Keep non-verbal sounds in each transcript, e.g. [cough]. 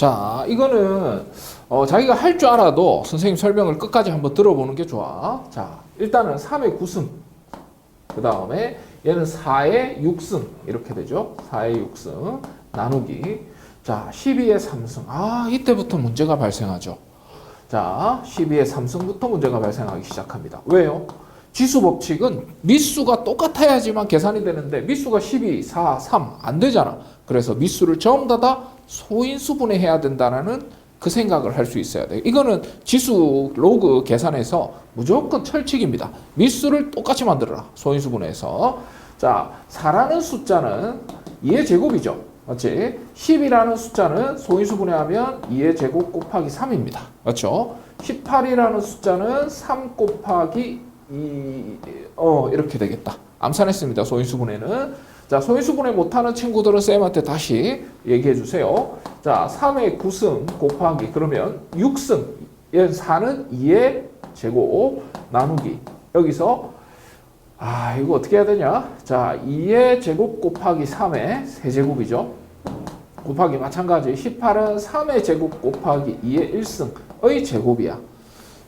자, 이거는 어, 자기가 할 줄 알아도 선생님 설명을 끝까지 한번 들어보는 게 좋아. 자, 일단은 3의 9승. 그 다음에 얘는 4의 6승. 이렇게 되죠. 4의 6승. 나누기. 자, 12의 3승. 아, 이때부터 문제가 발생하죠. 자, 12의 3승부터 문제가 발생하기 시작합니다. 왜요? 지수 법칙은 미수가 똑같아야지만 계산이 되는데 미수가 12, 4, 3 안 되잖아. 그래서 미수를 전부 다 소인 수분해 해야 된다는 그 생각을 할 수 있어야 돼요. 이거는 지수 로그 계산에서 무조건 철칙입니다. 미수를 똑같이 만들어라. 소인 수분해해서. 자, 4라는 숫자는 2의 제곱이죠. 맞지? 10이라는 숫자는 소인 수분해하면 2의 제곱 곱하기 3입니다. 맞죠? 18이라는 숫자는 3 곱하기 2, 어, 이렇게 되겠다. 암산했습니다. 소인 수분해는. 자, 소인수분해 못하는 친구들은 쌤한테 다시 얘기해 주세요. 자, 3의 9승 곱하기, 그러면 6승. 얘는 4는 2의 제곱 나누기. 여기서, 아, 이거 어떻게 해야 되냐? 자, 2의 제곱 곱하기 3의 세제곱이죠. 곱하기 마찬가지. 18은 3의 제곱 곱하기 2의 1승의 제곱이야.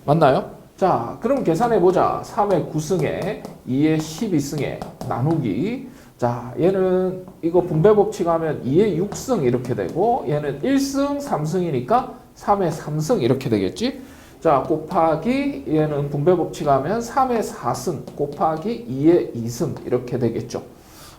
맞나요? 자, 그럼 계산해 보자. 3의 9승에 2의 12승에 나누기. 자, 얘는 이거 분배 법칙 하면 2의 6승 이렇게 되고 얘는 1승 3승이니까 3의 3승 이렇게 되겠지? 자, 곱하기 얘는 분배 법칙 하면 3의 4승 곱하기 2의 2승 이렇게 되겠죠.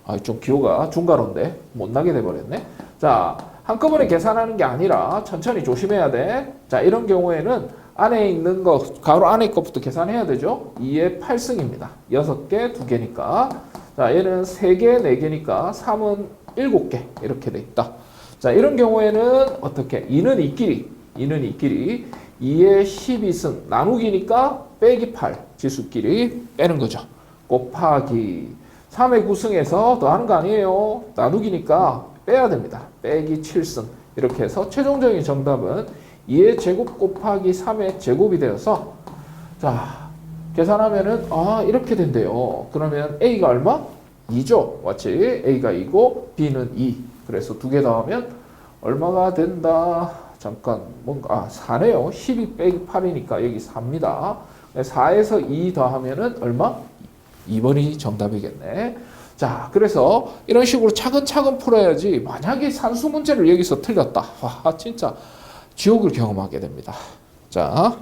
아, 좀 기호가 중괄호인데 못 나게 돼 버렸네. 자, 한꺼번에 계산하는 게 아니라 천천히 조심해야 돼. 자, 이런 경우에는 안에 있는 거, 가로 안에 것부터 계산해야 되죠. 2의 8승입니다. 6개, 2개니까. 자, 얘는 3개, 4개니까 3은 7개. 이렇게 돼 있다. 자, 이런 경우에는 어떻게? 2는 이끼리, 2는 이끼리, 2의 12승, 나누기니까 빼기 8, 지수끼리 빼는 거죠. 곱하기 3의 9승에서 더하는 거 아니에요. 나누기니까 빼야 됩니다. 빼기 7승. 이렇게 해서 최종적인 정답은 2의 제곱 곱하기 3의 제곱이 되어서 자 계산하면은 아 이렇게 된대요. 그러면 A가 얼마? 2죠. 맞지? A가 2고 B는 2. 그래서 두 개 더하면 얼마가 된다. 잠깐 뭔가 아 4네요. 12 빼기 8이니까 여기 4입니다. 4에서 2 더하면은 얼마? 2번이 정답이겠네. 자, 그래서 이런 식으로 차근차근 풀어야지 만약에 산수 문제를 여기서 틀렸다. 와, 진짜 지옥을 경험하게 됩니다. 자,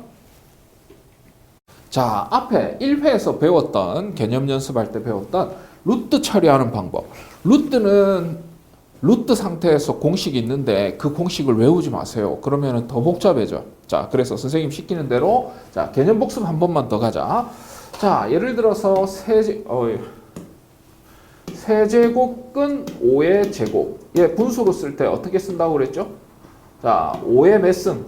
자, 앞에 1회에서 배웠던 개념 연습할 때 배웠던 루트 처리하는 방법. 루트는 루트 상태에서 공식이 있는데 그 공식을 외우지 마세요. 그러면 더 복잡해져. 자, 그래서 선생님 시키는 대로 자, 개념 복습 한 번만 더 가자. 자, 예를 들어서 세제 어, 세제곱근 5의 제곱. 얘 분수로 쓸 때 어떻게 쓴다고 그랬죠? 자, 5의 몇 승?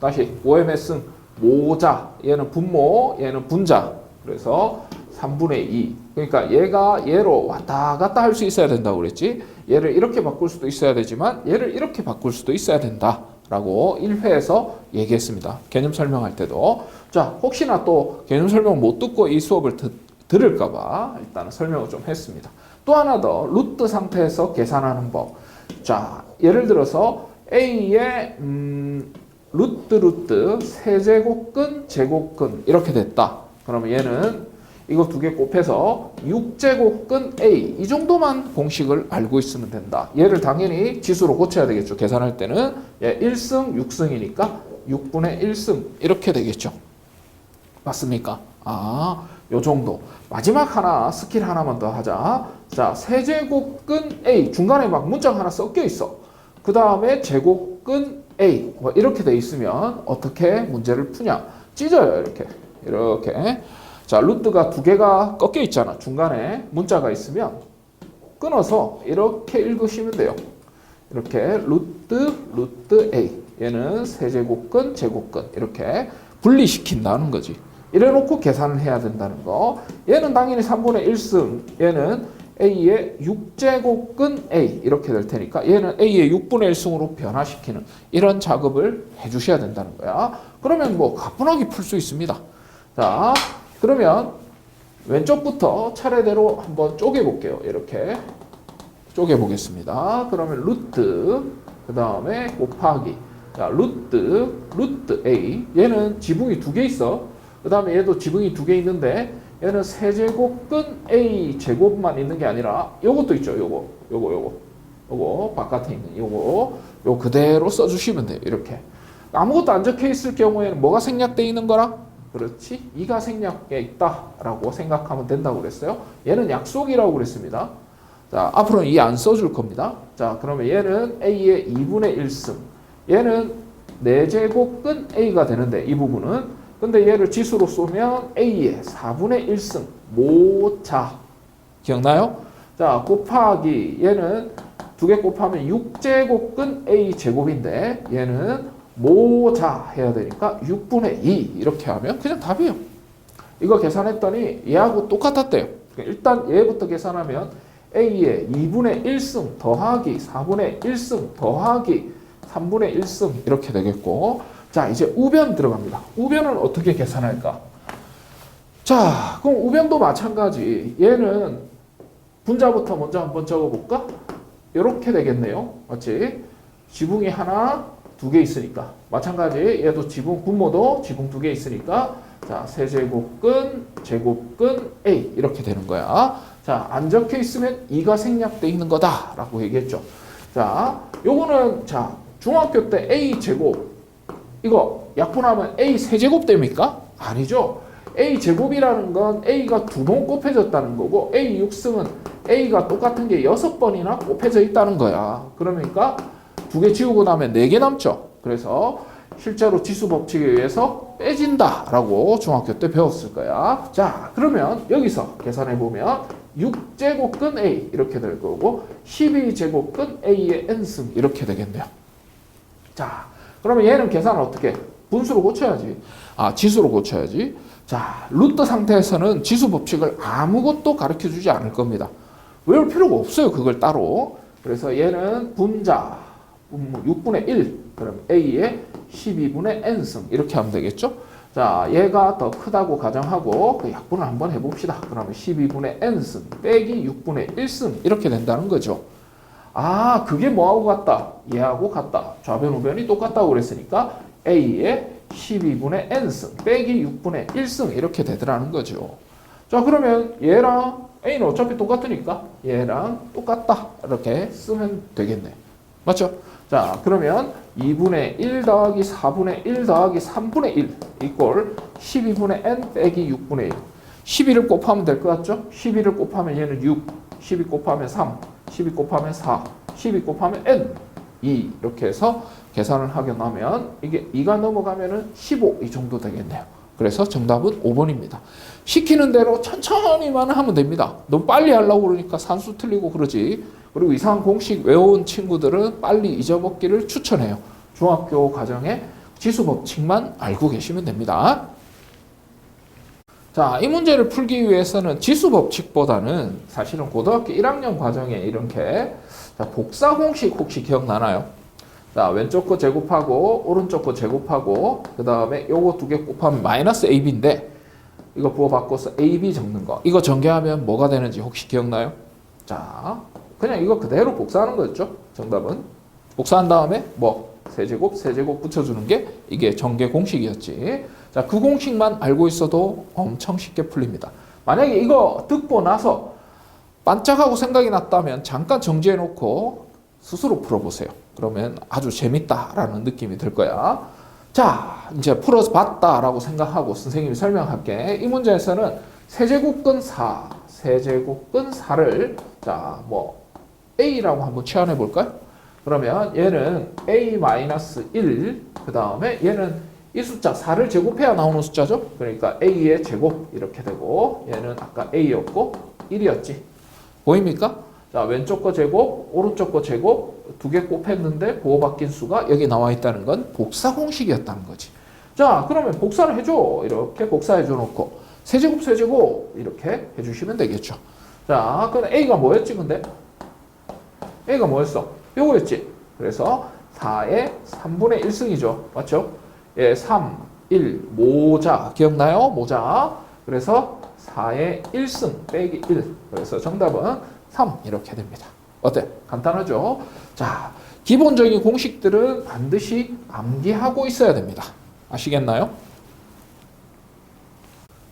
다시 5의 몇 승? 모자. 얘는 분모, 얘는 분자. 그래서 3분의 2. 그러니까 얘가 얘로 왔다 갔다 할 수 있어야 된다고 그랬지. 얘를 이렇게 바꿀 수도 있어야 되지만 얘를 이렇게 바꿀 수도 있어야 된다. 라고 1회에서 얘기했습니다. 개념 설명할 때도. 자, 혹시나 또 개념 설명 못 듣고 이 수업을 듣, 들을까봐 일단 설명을 좀 했습니다. 또 하나 더, 루트 상태에서 계산하는 법. 자, 예를 들어서 A의, 음, 루트 루트 세제곱근 제곱근 이렇게 됐다. 그러면 얘는 이거 두 개 곱해서 6제곱근 A 이 정도만 공식을 알고 있으면 된다. 얘를 당연히 지수로 고쳐야 되겠죠. 계산할 때는 얘 1승 6승이니까 6분의 1승 이렇게 되겠죠. 맞습니까? 아, 요 정도. 마지막 하나 스킬 하나만 더 하자. 자, 세제곱근 A 중간에 막 문자가 하나 섞여 있어. 그 다음에 제곱근 A 뭐 이렇게 돼 있으면 어떻게 문제를 푸냐? 찢어요 이렇게 이렇게. 자, 루트가 두 개가 꺾여 있잖아. 중간에 문자가 있으면 끊어서 이렇게 읽으시면 돼요. 이렇게 루트 루트 A 얘는 세제곱근 제곱근 이렇게 분리시킨다는 거지. 이래 놓고 계산을 해야 된다는 거. 얘는 당연히 3분의 1승. 얘는 A의 6제곱근 A 이렇게 될 테니까 얘는 A의 6분의 1승으로 변화시키는 이런 작업을 해 주셔야 된다는 거야. 그러면 뭐 가뿐하게 풀 수 있습니다. 자, 그러면 왼쪽부터 차례대로 한번 쪼개 볼게요. 이렇게 쪼개 보겠습니다. 그러면 루트 그 다음에 곱하기. 자, 루트, 루트 A. 얘는 지붕이 두 개 있어. 그 다음에 얘도 지붕이 두 개 있는데, 얘는 세제곱근 A 제곱만 있는 게 아니라, 요것도 있죠. 요거, 요거, 요거. 요거, 바깥에 있는 요거. 요 그대로 써주시면 돼요. 이렇게. 아무것도 안 적혀 있을 경우에는 뭐가 생략되어 있는 거라? 그렇지. 이가 생략돼 있다라고 생각하면 된다고 그랬어요. 얘는 약속이라고 그랬습니다. 자, 앞으로는 이 안 써줄 겁니다. 자, 그러면 얘는 A의 2분의 1승. 얘는 4제곱근 A가 되는데, 이 부분은. 근데 얘를 지수로 쏘면 A의 4분의 1승. 모자. 기억나요? 자, 곱하기. 얘는 두 개 곱하면 6제곱근 A 제곱인데, 얘는 모자 해야 되니까 6분의 2 이렇게 하면 그냥 답이에요. 이거 계산했더니 얘하고 똑같았대요. 그러니까 일단 얘부터 계산하면 A의 2분의 1승 더하기 4분의 1승 더하기 3분의 1승 이렇게 되겠고 자 이제 우변 들어갑니다. 우변은 어떻게 계산할까? 자 그럼 우변도 마찬가지 얘는 분자부터 먼저 한번 적어볼까? 이렇게 되겠네요. 맞지? 지붕이 하나 두 개 있으니까 마찬가지 얘도 지붕 분모도 지붕 두 개 있으니까 자 세제곱근 제곱근 A 이렇게 되는 거야. 자, 안 적혀 있으면 2가 생략돼 있는 거다라고 얘기했죠. 자, 요거는 자, 중학교 때 A 제곱 이거 약분하면 A 세제곱 됩니까? 아니죠. A 제곱이라는 건 A가 두 번 곱해졌다는 거고 A 6승은 A가 똑같은 게 여섯 번이나 곱해져 있다는 거야. 그러니까 두 개 지우고 나면 네 개 남죠. 그래서 실제로 지수 법칙에 의해서 빼진다라고 중학교 때 배웠을 거야. 자, 그러면 여기서 계산해 보면 6제곱근 A 이렇게 될 거고 12제곱근 A의 n승 이렇게 되겠네요. 자, 그러면 얘는 계산을 어떻게? 해? 분수로 고쳐야지. 아, 지수로 고쳐야지. 자, 루트 상태에서는 지수 법칙을 아무것도 가르쳐 주지 않을 겁니다. 외울 필요가 없어요. 그걸 따로. 그래서 얘는 분자, 분모 6분의 1, 그럼 A의 12분의 n승 이렇게 하면 되겠죠? 자, 얘가 더 크다고 가정하고 그 약분을 한번 해봅시다. 그러면 12분의 n승 빼기 6분의 1승 이렇게 된다는 거죠. 아, 그게 뭐하고 같다? 얘하고 같다. 좌변 우변이 똑같다고 그랬으니까 A의 12분의 n승 빼기 6분의 1승 이렇게 되더라는 거죠. 자, 그러면 얘랑 A는 어차피 똑같으니까 얘랑 똑같다. 이렇게 쓰면 되겠네. 맞죠? 자, 그러면 2분의 1 더하기 4분의 1 더하기 3분의 1 이꼴 12분의 n 빼기 6분의 1. 12를 곱하면 될 것 같죠? 12를 곱하면 얘는 6, 12 곱하면 3, 12 곱하면 4, 12 곱하면 n 2 이렇게 해서 계산을 하게 나면 이게 2가 넘어가면은 15 이 정도 되겠네요. 그래서 정답은 5번입니다. 시키는 대로 천천히만 하면 됩니다. 너무 빨리 하려고 그러니까 산수 틀리고 그러지. 그리고 이상한 공식 외워온 친구들은 빨리 잊어먹기를 추천해요. 중학교 과정에 지수 법칙만 알고 계시면 됩니다. 자, 이 문제를 풀기 위해서는 지수 법칙보다는 사실은 고등학교 1학년 과정에 이렇게 자, 복사 공식 혹시 기억나나요? 자, 왼쪽 거 제곱하고 오른쪽 거 제곱하고 그 다음에 요거 두 개 곱하면 마이너스 AB인데 이거 부호 바꿔서 AB 적는 거. 이거 전개하면 뭐가 되는지 혹시 기억나요? 자, 그냥 이거 그대로 복사하는 거였죠. 정답은. 복사한 다음에 뭐 세제곱 세제곱 붙여주는 게 이게 전개 공식이었지. 자, 그 공식만 알고 있어도 엄청 쉽게 풀립니다. 만약에 이거 듣고 나서 반짝하고 생각이 났다면 잠깐 정지해 놓고 스스로 풀어보세요. 그러면 아주 재밌다라는 느낌이 들 거야. 자, 이제 풀어서 봤다라고 생각하고 선생님이 설명할게. 이 문제에서는 세제곱근 4, 세제곱근 4를 자, 뭐 A라고 한번 치환해 볼까요? 그러면 얘는 A-1, 그 다음에 얘는 이 숫자 4를 제곱해야 나오는 숫자죠. 그러니까 A의 제곱 이렇게 되고 얘는 아까 A였고 1이었지. 보입니까? 자, 왼쪽 거 제곱, 오른쪽 거 제곱 두 개 곱했는데 보호 바뀐 수가 여기 나와 있다는 건 복사 공식이었다는 거지. 자, 그러면 복사를 해줘. 이렇게 복사해 줘 놓고 세제곱 세제곱 이렇게 해주시면 되겠죠. 자, 그럼 A가 뭐였지 근데? A가 뭐였어? 요거였지. 그래서 4의 3분의 1승이죠. 맞죠? 예, 3, 1, 모자. 기억나요? 모자. 그래서 4의 1승 빼기 1. 그래서 정답은 3 이렇게 됩니다. 어때? 간단하죠? 자, 기본적인 공식들은 반드시 암기하고 있어야 됩니다. 아시겠나요?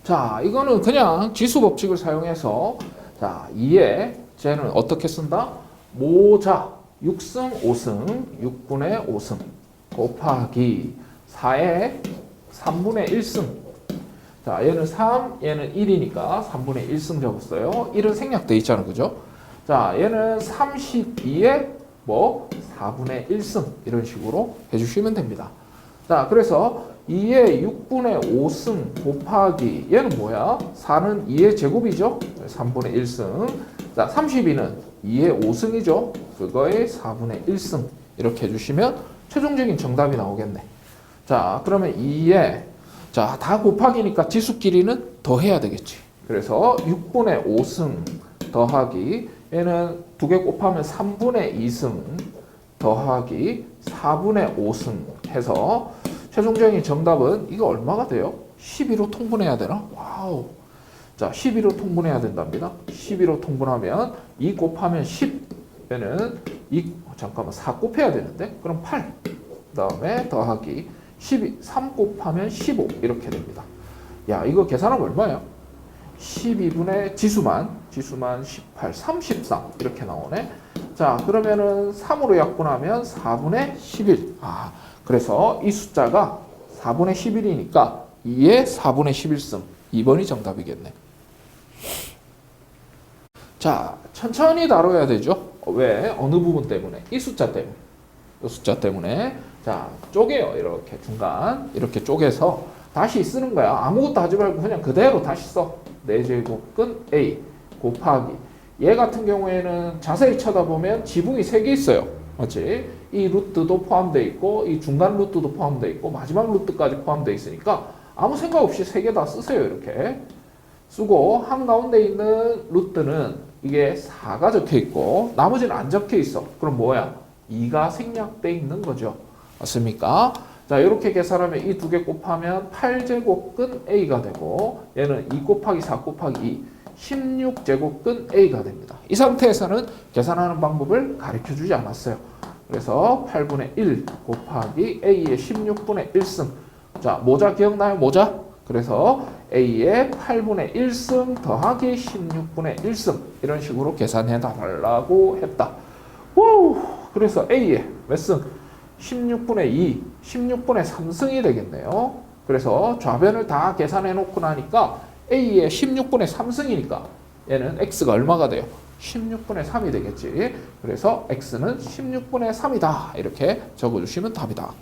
자, 이거는 그냥 지수 법칙을 사용해서 자, 2에 쟤는 어떻게 쓴다? 모자 6승 5승 6분의 5승 곱하기 4에 3분의 1승 자, 얘는 3, 얘는 1이니까 3분의 1승 적었어요. 1은 생략돼 있잖아. 그죠? 자, 얘는 32에 뭐 4분의 1승 이런 식으로 해주시면 됩니다. 자, 그래서 2의 6분의 5승 곱하기 얘는 뭐야? 4는 2의 제곱이죠? 3분의 1승. 자, 32는 2의 5승이죠? 그거의 4분의 1승 이렇게 해주시면 최종적인 정답이 나오겠네. 자, 그러면 2에 자, 다 곱하기니까 지수끼리는 더해야 되겠지. 그래서 6분의 5승 더하기 얘는 두 개 곱하면 3분의 2승 더하기 4분의 5승 해서 최종적인 정답은 이거 얼마가 돼요? 12로 통분해야 되나? 와우. 자, 12로 통분해야 된답니다. 12로 통분하면 2 곱하면 10 얘는 2 잠깐만 4 곱해야 되는데 그럼 8 그다음에 더하기 12 3 곱하면 15 이렇게 됩니다. 야, 이거 계산하면 얼마예요? 12분의 지수만 지수만 18, 33 이렇게 나오네. 자, 그러면은 3으로 약분하면 4분의 11. 아, 그래서 이 숫자가 4분의 11이니까 2의 4분의 11승. 2번이 정답이겠네. 자, 천천히 다뤄야 되죠. 왜? 어느 부분 때문에? 이 숫자 때문에. 이 숫자 때문에. 자, 쪼개요. 이렇게 중간. 이렇게 쪼개서 다시 쓰는 거야. 아무것도 하지 말고 그냥 그대로 다시 써. 4제곱근 A 곱하기. 얘 같은 경우에는 자세히 쳐다보면 지붕이 3개 있어요. 맞지? 이 루트도 포함되어 있고, 이 중간 루트도 포함되어 있고, 마지막 루트까지 포함되어 있으니까 아무 생각 없이 3개 다 쓰세요. 이렇게. 쓰고, 한가운데 있는 루트는 이게 4가 적혀 있고, 나머지는 안 적혀 있어. 그럼 뭐야? 2가 생략돼 있는 거죠. 맞습니까? 자, 이렇게 계산하면 이 두 개 곱하면 8제곱근 A가 되고, 얘는 2 곱하기 4 곱하기 2, 16제곱근 A가 됩니다. 이 상태에서는 계산하는 방법을 가르쳐 주지 않았어요. 그래서 8분의 1 곱하기 A의 16분의 1승. 자, 모자 기억나요? 모자? 그래서 A의 8분의 1승 더하기 16분의 1승. 이런 식으로 계산해 달라고 했다. 우! 그래서 A의 몇 승? 16분의 2, 16분의 3승이 되겠네요. 그래서 좌변을 다 계산해 놓고 나니까 A의 16분의 3승이니까 얘는 X가 얼마가 돼요? 16분의 3이 되겠지. 그래서 X는 16분의 3이다. 이렇게 적어주시면 답이다.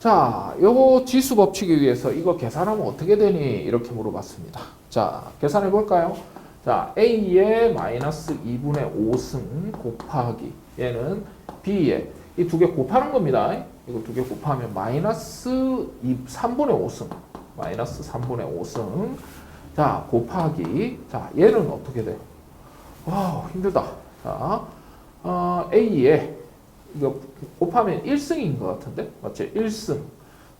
자, 요거 지수 법칙에 의해서 이거 계산하면 어떻게 되니? 이렇게 물어봤습니다. 자, 계산해 볼까요? 자, A의 마이너스 2분의 5승 곱하기 얘는 B의 이두 개 곱하는 겁니다. 이거 두 개 곱하면 마이너스 2, 3분의 5승 마이너스 3분의 5승 자 곱하기 자 얘는 어떻게 돼요? 와 힘들다. 자 어, A에 이거 곱하면 1승인 것 같은데 맞지? 1승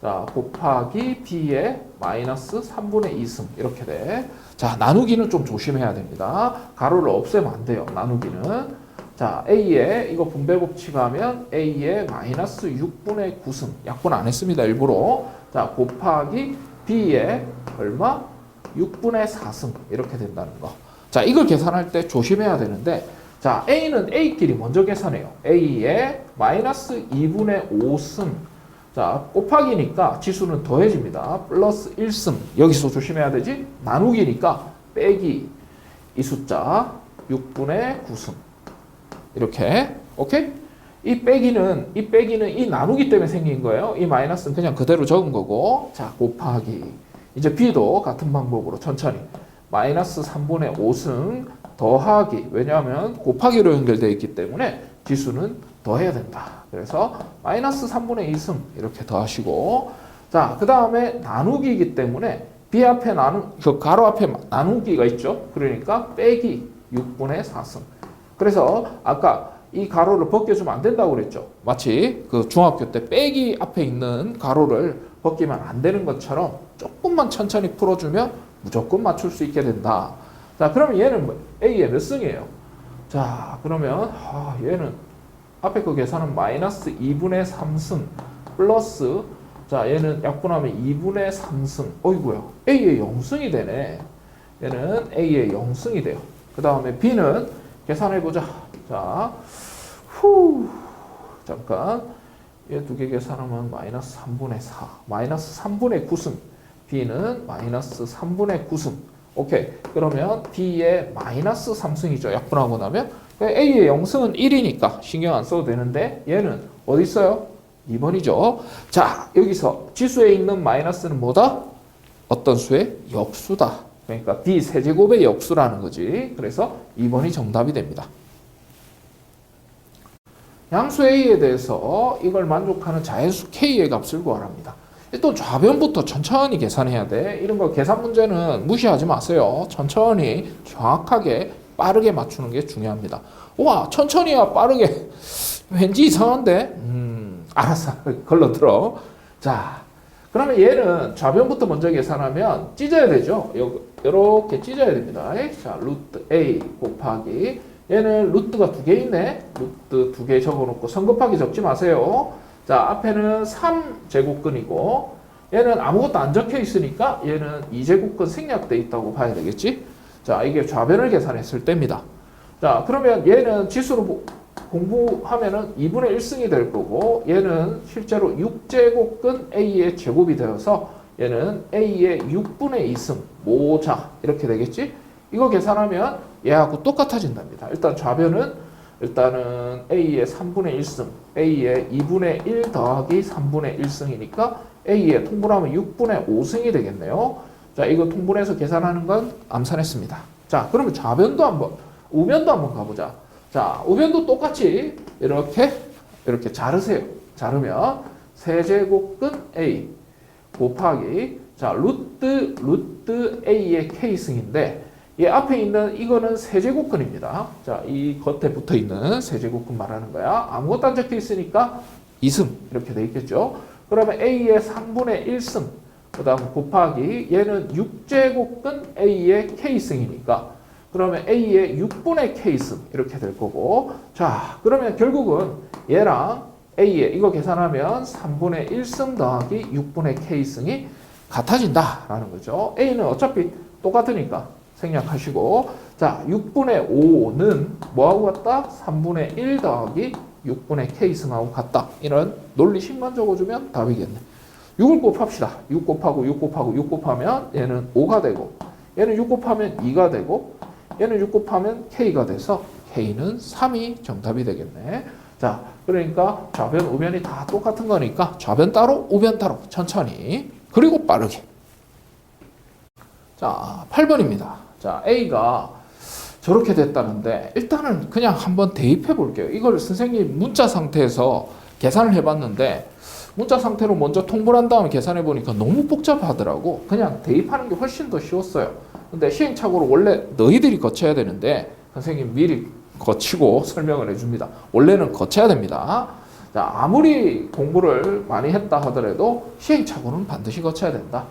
자 곱하기 B에 마이너스 3분의 2승 이렇게 돼. 자 나누기는 좀 조심해야 됩니다. 가로를 없애면 안 돼요. 나누기는 자, A에 이거 분배 법칙하면 A에 마이너스 6분의 9승 약분 안 했습니다. 일부러. 자, 곱하기 B에 얼마? 6분의 4승 이렇게 된다는 거. 자, 이걸 계산할 때 조심해야 되는데 자, A는 A끼리 먼저 계산해요. A에 마이너스 2분의 5승 자, 곱하기니까 지수는 더해집니다. 플러스 1승. 여기서 조심해야 되지? 나누기니까 빼기 이 숫자 6분의 9승. 이렇게 오케이? 이 빼기는 이 빼기는 이 나누기 때문에 생긴 거예요. 이 마이너스는 그냥 그대로 적은 거고 자 곱하기 이제 b도 같은 방법으로 천천히 마이너스 3분의 5승 더하기 왜냐하면 곱하기로 연결되어 있기 때문에 지수는 더해야 된다. 그래서 마이너스 3분의 2승 이렇게 더하시고 자 그 다음에 나누기이기 때문에 b 앞에 나누 그 가로 앞에 나누기가 있죠. 그러니까 빼기 6분의 4승 그래서 아까 이 가로를 벗겨주면 안 된다고 그랬죠. 마치 그 중학교 때 빼기 앞에 있는 가로를 벗기면 안 되는 것처럼 조금만 천천히 풀어주면 무조건 맞출 수 있게 된다. 자, 그러면 얘는 뭐 A의 몇 승이에요? 자, 그러면 아, 얘는 앞에 거 계산은 마이너스 2분의 3승 플러스 자 얘는 약분하면 2분의 3승 어이구야 A의 0승이 되네 얘는 A의 0승이 돼요 그 다음에 B는 계산해보자. 자 후. 잠깐. 얘 두 개 계산하면 마이너스 3분의 4 마이너스 3분의 9승 B는 마이너스 3분의 9승 오케이. 그러면 B의 마이너스 3승이죠. 약분하고 나면. A의 0승은 1이니까 신경 안 써도 되는데 얘는 어디 있어요? 2번이죠. 자 여기서 지수에 있는 마이너스는 뭐다? 어떤 수의 역수다 그러니까 D 세제곱의 역수라는 거지 그래서 2번이 정답이 됩니다 양수 A에 대해서 이걸 만족하는 자연수 K의 값을 구하랍니다. 또 좌변부터 천천히 계산해야 돼. 이런 거 계산 문제는 무시하지 마세요. 천천히 정확하게 빠르게 맞추는 게 중요합니다. 와 천천히야 빠르게 [laughs] 왠지 이상한데 음 알았어 [laughs] 걸러 들어. 자 그러면 얘는 좌변부터 먼저 계산하면 찢어야 되죠. 이렇게 찢어야 됩니다. 자 루트 A 곱하기 얘는 루트가 두 개 있네. 루트 두 개 적어놓고 성급하게 적지 마세요. 자, 앞에는 3제곱근이고 얘는 아무것도 안 적혀 있으니까 얘는 2제곱근 생략돼 있다고 봐야 되겠지? 자, 이게 좌변을 계산했을 때입니다. 자, 그러면 얘는 지수로 공부하면은 2분의 1승이 될 거고 얘는 실제로 6제곱근 A의 제곱이 되어서 얘는 A의 6분의 2승 모자 이렇게 되겠지? 이거 계산하면 얘하고 똑같아진답니다. 일단 좌변은 일단은 A의 3분의 1승, A의 2분의 1 더하기 3분의 1승이니까 A의 통분하면 6분의 5승이 되겠네요. 자, 이거 통분해서 계산하는 건 암산했습니다. 자, 그러면 좌변도 한번, 우변도 한번 가보자. 자, 우변도 똑같이 이렇게, 이렇게 자르세요. 자르면 세제곱근 A 곱하기, 자, 루트, 루트 A의 K승인데, 얘 앞에 있는 이거는 세제곱근입니다. 자, 이 겉에 붙어 있는 세제곱근 말하는 거야. 아무것도 안 적혀 있으니까 2승 이렇게 돼 있겠죠. 그러면 A의 3분의 1승 그 다음 곱하기 얘는 6제곱근 A의 K승이니까 그러면 A의 6분의 K승 이렇게 될 거고 자, 그러면 결국은 얘랑 A의 이거 계산하면 3분의 1승 더하기 6분의 K승이 같아진다라는 거죠. A는 어차피 똑같으니까 생략하시고 자 6분의 5는 뭐하고 같다? 3분의 1 더하기 6분의 k승하고 같다. 이런 논리식만 적어주면 답이겠네. 6을 곱합시다. 6 곱하고 6 곱하고 6 곱하면 얘는 5가 되고 얘는 6 곱하면 2가 되고 얘는 6 곱하면 k가 돼서 k는 3이 정답이 되겠네. 자 그러니까 좌변 우변이 다 똑같은 거니까 좌변 따로 우변 따로 천천히 그리고 빠르게 자 8번입니다. 자, A가 저렇게 됐다는데 일단은 그냥 한번 대입해 볼게요. 이걸 선생님 문자 상태에서 계산을 해봤는데 문자 상태로 먼저 통보한 다음에 계산해 보니까 너무 복잡하더라고. 그냥 대입하는 게 훨씬 더 쉬웠어요. 근데 시행착오를 원래 너희들이 거쳐야 되는데 선생님 미리 거치고 설명을 해줍니다. 원래는 거쳐야 됩니다. 자, 아무리 공부를 많이 했다 하더라도 시행착오는 반드시 거쳐야 된다.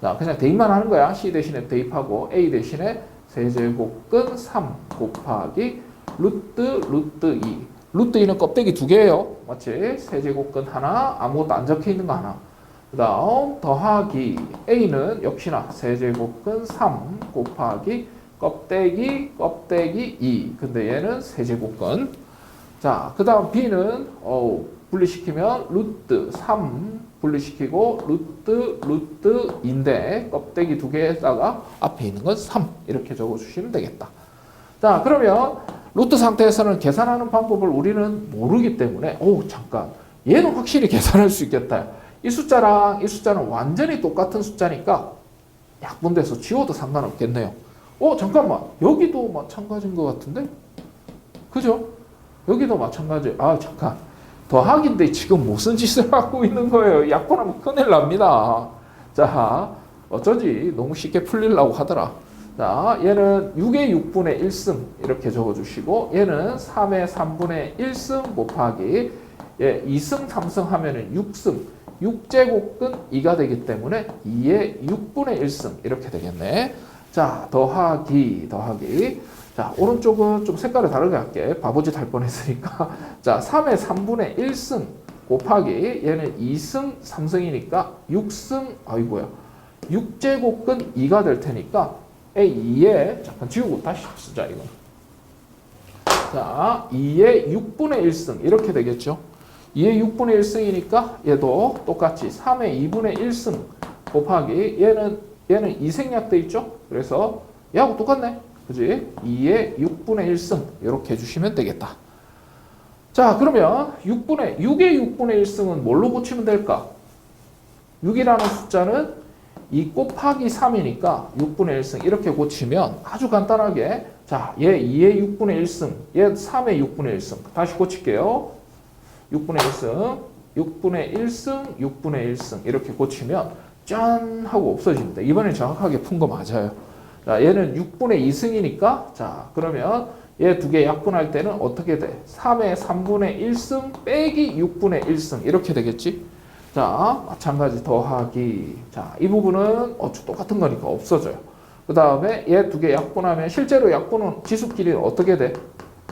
자, 그냥 대입만 하는 거야. C 대신에 대입하고 A 대신에 세제곱근 3 곱하기 루트 루트 2. 루트 2는 껍데기 두 개예요. 맞지? 세제곱근 하나, 아무것도 안 적혀 있는 거 하나. 그 다음 더하기 A는 역시나 세제곱근 3 곱하기 껍데기 껍데기 2. 근데 얘는 세제곱근. 자, 그 다음 B는 어 분리시키면 루트 3 분리시키고 루트 루트인데 껍데기 두 개에다가 앞에 있는 건 3 이렇게 적어주시면 되겠다. 자 그러면 루트 상태에서는 계산하는 방법을 우리는 모르기 때문에 오 잠깐 얘는 확실히 계산할 수 있겠다. 이 숫자랑 이 숫자는 완전히 똑같은 숫자니까 약분돼서 지워도 상관없겠네요. 어 잠깐만 여기도 마찬가지인 것 같은데 그죠? 여기도 마찬가지. 아 잠깐 더하기인데 지금 무슨 짓을 [laughs] 하고 있는 거예요? 약분하면 큰일 납니다. 자, 어쩌지 너무 쉽게 풀리려고 하더라. 자, 얘는 6의 6분의 1승 이렇게 적어주시고 얘는 3의 3분의 1승 곱하기 예, 2승 3승 하면은 6승 6제곱근 2가 되기 때문에 2의 6분의 1승 이렇게 되겠네. 자, 더하기 더하기 자, 오른쪽은 좀 색깔을 다르게 할게. 바보짓 할 뻔했으니까. [laughs] 자, 3의 3분의 1승 곱하기 얘는 2승 3승이니까 6승 아이고야. 6제곱근 2가 될 테니까 A2에 잠깐 지우고 다시 쓰자 이거. 자, 2의 6분의 1승 이렇게 되겠죠. 2의 6분의 1승이니까 얘도 똑같이 3의 2분의 1승 곱하기 얘는 얘는 2생략 돼 있죠. 그래서 얘하고 똑같네. 그지? 2의 6분의 1승 이렇게 해주시면 되겠다. 자 그러면 6분의 6의 6분의 1승은 뭘로 고치면 될까? 6이라는 숫자는 2 곱하기 3이니까 6분의 1승 이렇게 고치면 아주 간단하게 자, 얘 2의 6분의 1승, 얘 3의 6분의 1승. 다시 고칠게요. 6분의 1승, 6분의 1승, 6분의 1승 이렇게 고치면 짠 하고 없어집니다. 이번에 정확하게 푼 거 맞아요. 자, 얘는 6분의 2승이니까 자, 그러면 얘 두 개 약분할 때는 어떻게 돼? 3의 3분의 1승 빼기 6분의 1승 이렇게 되겠지? 자, 마찬가지 더하기. 자, 이 부분은 어차 똑같은 거니까 없어져요. 그 다음에 얘 두 개 약분하면 실제로 약분은 지수끼리는 어떻게 돼?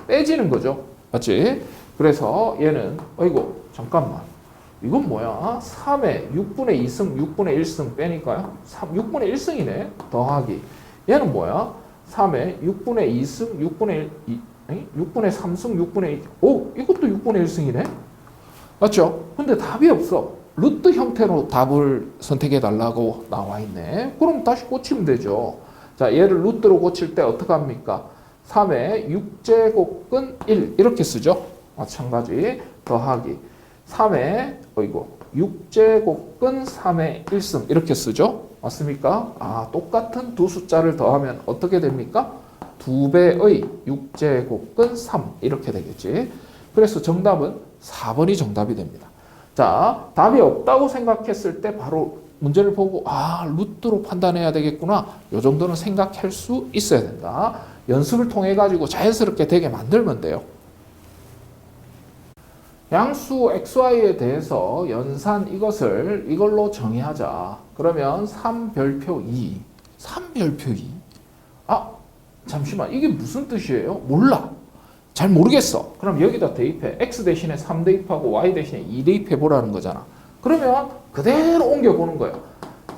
빼지는 거죠. 맞지? 그래서 얘는 어이구 잠깐만 이건 뭐야? 3에 6분의 2승 6분의 1승 빼니까요. 3, 6분의 1승이네. 더하기 얘는 뭐야? 3에 6분의 2승 6분의 1, 2, 아니, 6분의 3승 6분의 2. 오 이것도 6분의 1승이네. 맞죠? 근데 답이 없어. 루트 형태로 답을 선택해 달라고 나와 있네. 그럼 다시 고치면 되죠. 자, 얘를 루트로 고칠 때 어떻게 합니까? 3의 6제곱근 1 이렇게 쓰죠. 마찬가지 더하기 3의 어이고 6제곱근 3의 1승 이렇게 쓰죠. 맞습니까? 아, 똑같은 두 숫자를 더하면 어떻게 됩니까? 두 배의 6제곱근 3 이렇게 되겠지. 그래서 정답은 4번이 정답이 됩니다. 자, 답이 없다고 생각했을 때 바로 문제를 보고 아, 루트로 판단해야 되겠구나. 요 정도는 생각할 수 있어야 된다. 연습을 통해 가지고 자연스럽게 되게 만들면 돼요. 양수 xy에 대해서 연산 이것을 이걸로 정의하자. 그러면 3별표 2. 3별표 2. 아, 잠시만. 이게 무슨 뜻이에요? 몰라. 잘 모르겠어. 그럼 여기다 대입해. x 대신에 3 대입하고 y 대신에 2 대입해 보라는 거잖아. 그러면 그대로 옮겨 보는 거야.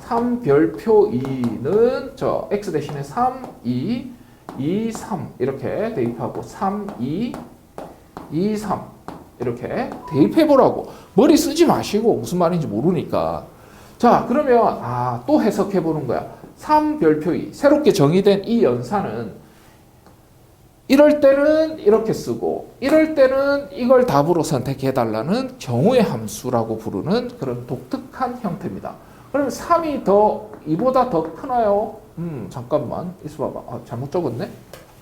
3별표 2는 저 x 대신에 3, 2, 2, 3 이렇게 대입하고 3, 2, 2, 3 이렇게 대입해 보라고. 머리 쓰지 마시고 무슨 말인지 모르니까. 자, 그러면 아, 또 해석해 보는 거야. 3별표 2 새롭게 정의된 이 연산은 이럴 때는 이렇게 쓰고 이럴 때는 이걸 답으로 선택해 달라는 경우의 함수라고 부르는 그런 독특한 형태입니다. 그러면 3이 더 2보다 더 크나요? 음 잠깐만 있어 봐봐. 아, 잘못 적었네.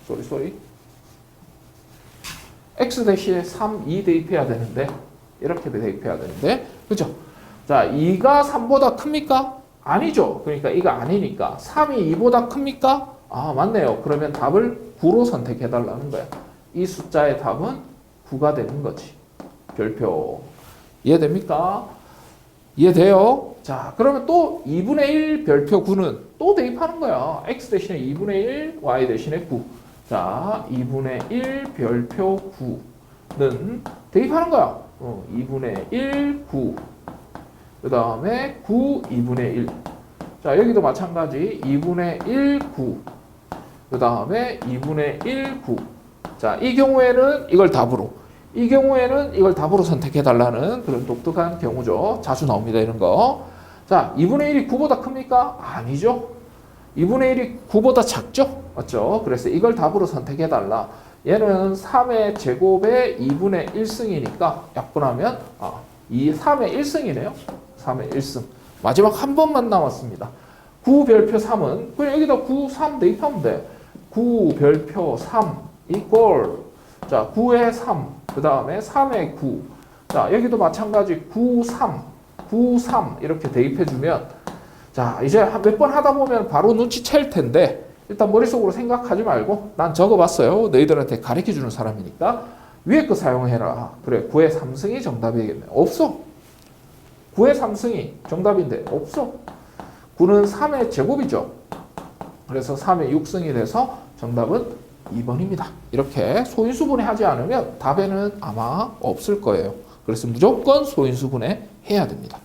쏘리 쏘리. X 대신에 3, 2 대입해야 되는데 이렇게 대입해야 되는데 그죠? 자 2가 3보다 큽니까? 아니죠. 그러니까 이가 아니니까 3이 2보다 큽니까? 아 맞네요. 그러면 답을 9로 선택해 달라는 거야. 이 숫자의 답은 9가 되는 거지. 별표. 이해됩니까? 이해돼요? 자, 그러면 또 2분의 1 별표 9는 또 대입하는 거야. x 대신에 2분의 1, y 대신에 9. 자, 2분의 1 별표 9는 대입하는 거야. 어, 2분의 1, 9. 그 다음에 9, 2분의 1. 자, 여기도 마찬가지. 2분의 1, 9. 그 다음에 2분의 1, 9. 자, 이 경우에는 이걸 답으로. 이 경우에는 이걸 답으로 선택해 달라는 그런 독특한 경우죠. 자주 나옵니다, 이런 거. 자, 2분의 1이 9보다 큽니까? 아니죠. 2분의 1이 9보다 작죠? 맞죠? 그래서 이걸 답으로 선택해 달라. 얘는 3의 제곱의 2분의 1승이니까 약분하면 아, 이 3의 1승이네요. 3의 1승. 마지막 한 번만 남았습니다. 9 별표 3은 그냥 여기다 9, 3 대입하면 돼. 9 별표 3 이꼴 자 9에 3, 그 다음에 3에 9. 자 여기도 마찬가지 9, 3, 9, 3 이렇게 대입해주면 자 이제 몇 번 하다 보면 바로 눈치챌 텐데 일단 머릿속으로 생각하지 말고 난 적어봤어요. 너희들한테 가르쳐주는 사람이니까 위에 거 사용해라. 그래 9의 3승이 정답이겠네. 없어. 9의 3승이 정답인데 없어. 9는 3의 제곱이죠. 그래서 3의 6승이 돼서 정답은 2번입니다. 이렇게 소인수분해 하지 않으면 답에는 아마 없을 거예요. 그래서 무조건 소인수분해 해야 됩니다.